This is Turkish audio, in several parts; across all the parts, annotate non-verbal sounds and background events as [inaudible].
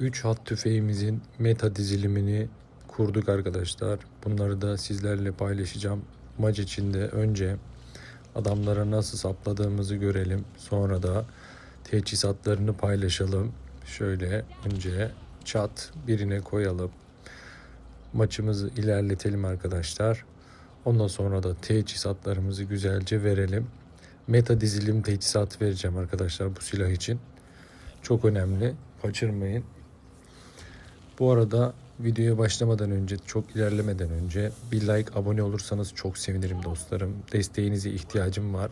3 hat tüfeğimizin meta dizilimini kurduk arkadaşlar. Bunları da sizlerle paylaşacağım. Maç içinde önce adamlara nasıl sapladığımızı görelim. Sonra da teçhizatlarını paylaşalım. Şöyle önce çat birine koyalım. Maçımızı ilerletelim arkadaşlar. Ondan sonra da teçhizatlarımızı güzelce verelim. Meta dizilim teçhizat vereceğim arkadaşlar bu silah için. Çok önemli. Kaçırmayın. Bu arada videoya başlamadan önce, çok ilerlemeden önce bir like, abone olursanız çok sevinirim dostlarım. Desteğinize ihtiyacım var.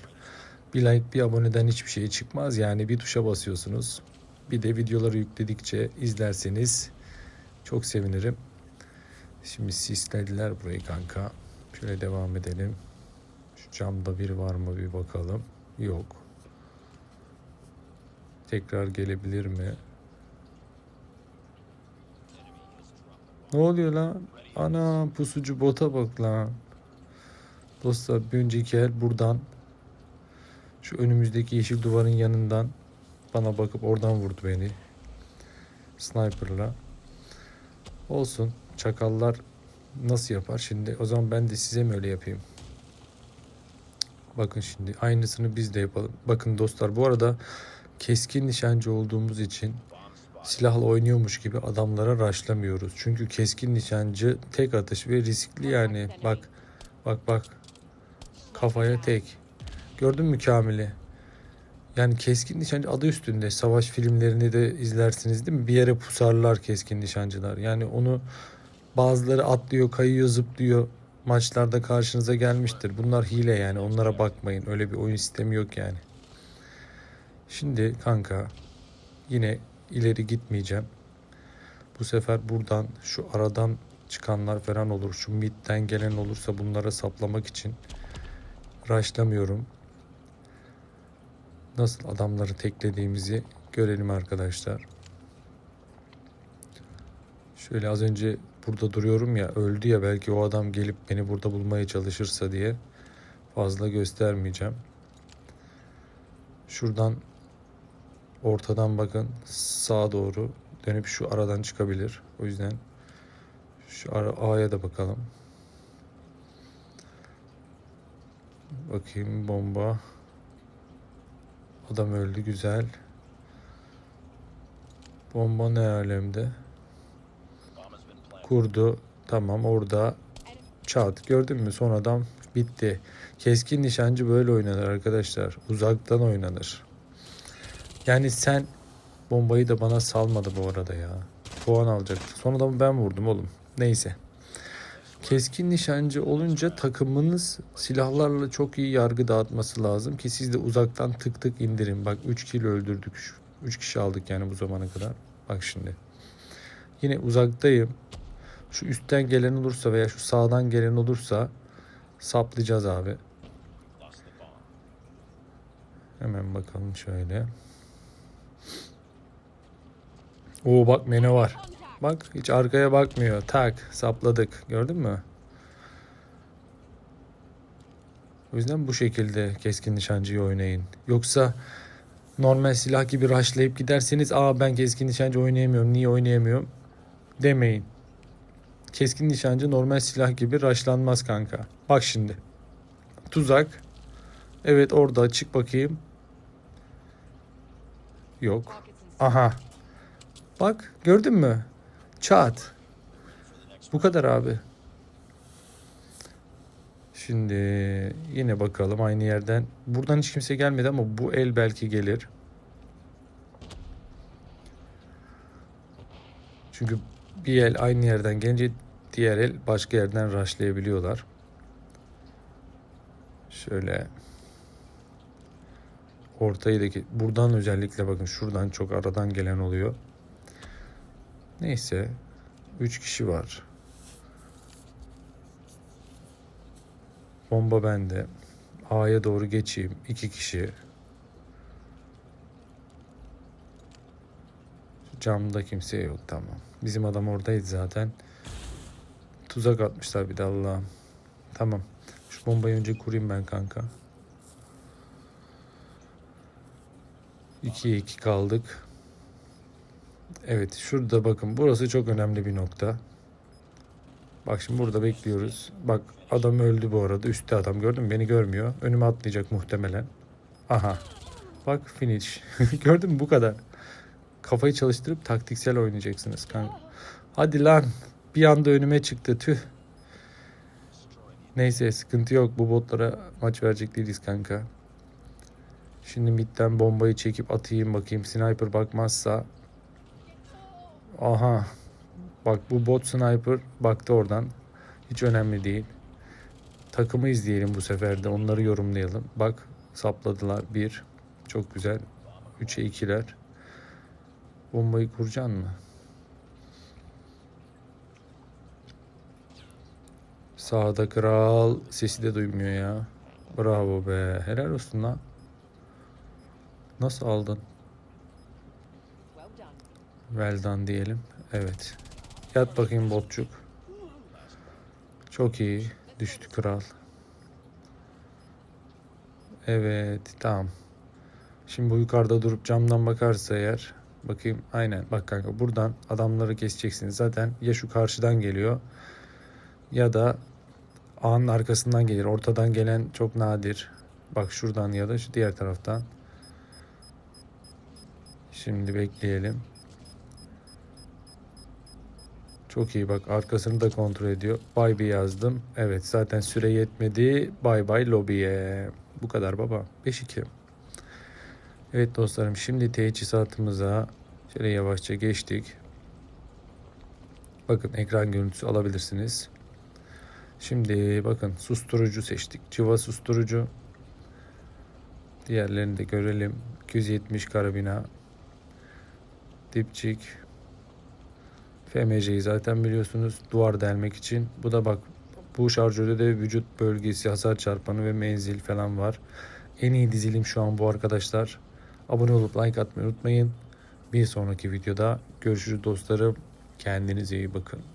Bir like, bir aboneden hiçbir şey çıkmaz. Yani bir tuşa basıyorsunuz. Bir de videoları yükledikçe izlerseniz çok sevinirim. Şimdi sislediler burayı kanka. Şöyle devam edelim. Şu camda bir var mı bir bakalım. Yok. Tekrar gelebilir mi? Ne oluyor lan? Ana pusucu bota bak lan. Dostlar bir önceki el buradan şu önümüzdeki yeşil duvarın yanından bana bakıp oradan vurdu beni. Sniper'la. Olsun. Çakallar nasıl yapar? Şimdi o zaman ben de size mi öyle yapayım? Bakın şimdi aynısını biz de yapalım. Bakın dostlar bu arada keskin nişancı olduğumuz için silahla oynuyormuş gibi adamlara raşlamıyoruz. Çünkü keskin nişancı tek atış ve riskli yani. Bak bak bak kafaya tek. Gördün mü Kamil'i? Yani keskin nişancı adı üstünde. Savaş filmlerini de izlersiniz değil mi? Bir yere pusarlar keskin nişancılar. Yani onu bazıları atlıyor, kayıyor, zıplıyor. Maçlarda karşınıza gelmiştir. Bunlar hile yani. Onlara bakmayın. Öyle bir oyun sistemi yok yani. Şimdi kanka yine ileri gitmeyeceğim. Bu sefer buradan şu aradan çıkanlar falan olur. Şu midden gelen olursa bunlara saplamak için raşlamıyorum. Nasıl adamları teklediğimizi görelim arkadaşlar. Şöyle az önce burada duruyorum ya öldü ya belki o adam gelip beni burada bulmaya çalışırsa diye fazla göstermeyeceğim. Şuradan ortadan bakın sağa doğru dönüp şu aradan çıkabilir. O yüzden şu A'ya da bakalım. Bakayım bomba. Adam öldü güzel. Bomba ne alemde? Kurdu. Tamam orada çat. Gördün mü? Son adam bitti. Keskin nişancı böyle oynanır arkadaşlar. Uzaktan oynanır. Yani sen bombayı da bana salmadı bu arada ya. Puan alacaktı. Son adamı ben vurdum oğlum. Neyse. Keskin nişancı olunca takımınız silahlarla çok iyi yargı dağıtması lazım ki siz de uzaktan tık tık indirin. Bak 3 kilo öldürdük. 3 kişi aldık yani bu zamana kadar. Bak şimdi. Yine uzaktayım. Şu üstten gelen olursa veya şu sağdan gelen olursa saplayacağız abi. Hemen bakalım şöyle. Oo bak mene var. Bak hiç arkaya bakmıyor. Tak sapladık. Gördün mü? O yüzden bu şekilde keskin nişancıyı oynayın. Yoksa normal silah gibi rushlayıp giderseniz aa ben keskin nişancı oynayamıyorum. Niye oynayamıyorum? Demeyin. Keskin nişancı normal silah gibi rushlanmaz kanka. Bak şimdi. Tuzak. Evet orada çık bakayım. Yok. Aha. Bak gördün mü? Çat. Bu kadar abi. Şimdi yine bakalım aynı yerden. Buradan hiç kimse gelmedi ama bu el belki gelir. Çünkü bir el aynı yerden gelince diğer el başka yerden rushlayabiliyorlar. Şöyle ortayı da buradan özellikle bakın şuradan çok aradan gelen oluyor. Neyse 3 kişi var. Bomba bende. A'ya doğru geçeyim. 2 kişi. Camda kimse yok tamam. Bizim adam oradaydı zaten. Tuzak atmışlar bir de Allah'ım. Tamam. Şu bombayı önce kurayım ben kanka. 2'ye 2 kaldık. Evet şurada bakın burası çok önemli bir nokta. Bak şimdi burada bekliyoruz. Bak adam öldü bu arada. Üstte adam gördün mü? Beni görmüyor. Önüme atlayacak muhtemelen. Aha. Bak finish. [laughs] gördün mü bu kadar. Kafayı çalıştırıp taktiksel oynayacaksınız kanka. Hadi lan. Bir anda önüme çıktı tüh. Neyse sıkıntı yok. Bu botlara maç verecek değiliz kanka. Şimdi midden bombayı çekip atayım bakayım. Sniper bakmazsa. Aha. Bak bu bot sniper baktı oradan. Hiç önemli değil. Takımı izleyelim bu sefer de. Onları yorumlayalım. Bak sapladılar. Bir. Çok güzel. 3'e 2'ler. Bombayı kuracaksın mı? Sağda kral sesi de duymuyor ya. Bravo be. Helal olsun lan. Nasıl aldın? Well done. Diyelim. Evet. Yat bakayım botçuk. Çok iyi. Düştü kral. Evet tamam. Şimdi bu yukarıda durup camdan bakarsa eğer bakayım aynen bak kanka buradan adamları keseceksiniz. Zaten ya şu karşıdan geliyor ya da ağın arkasından gelir. Ortadan gelen çok nadir. Bak şuradan ya da şu diğer taraftan. Şimdi bekleyelim. Çok iyi bak arkasını da kontrol ediyor. Bay bir yazdım. Evet zaten süre yetmedi. Bay bay lobiye. Bu kadar baba. 5-2. Evet dostlarım şimdi teçhizatımıza şöyle yavaşça geçtik. Bakın ekran görüntüsü alabilirsiniz. Şimdi bakın susturucu seçtik. Civa susturucu. Diğerlerini de görelim. 270 karabina. Dipçik. FMC'yi zaten biliyorsunuz duvar delmek için. Bu da bak bu şarjörde de vücut bölgesi, hasar çarpanı ve menzil falan var. En iyi dizilim şu an bu arkadaşlar. Abone olup like atmayı unutmayın. Bir sonraki videoda görüşürüz dostlarım. Kendinize iyi bakın.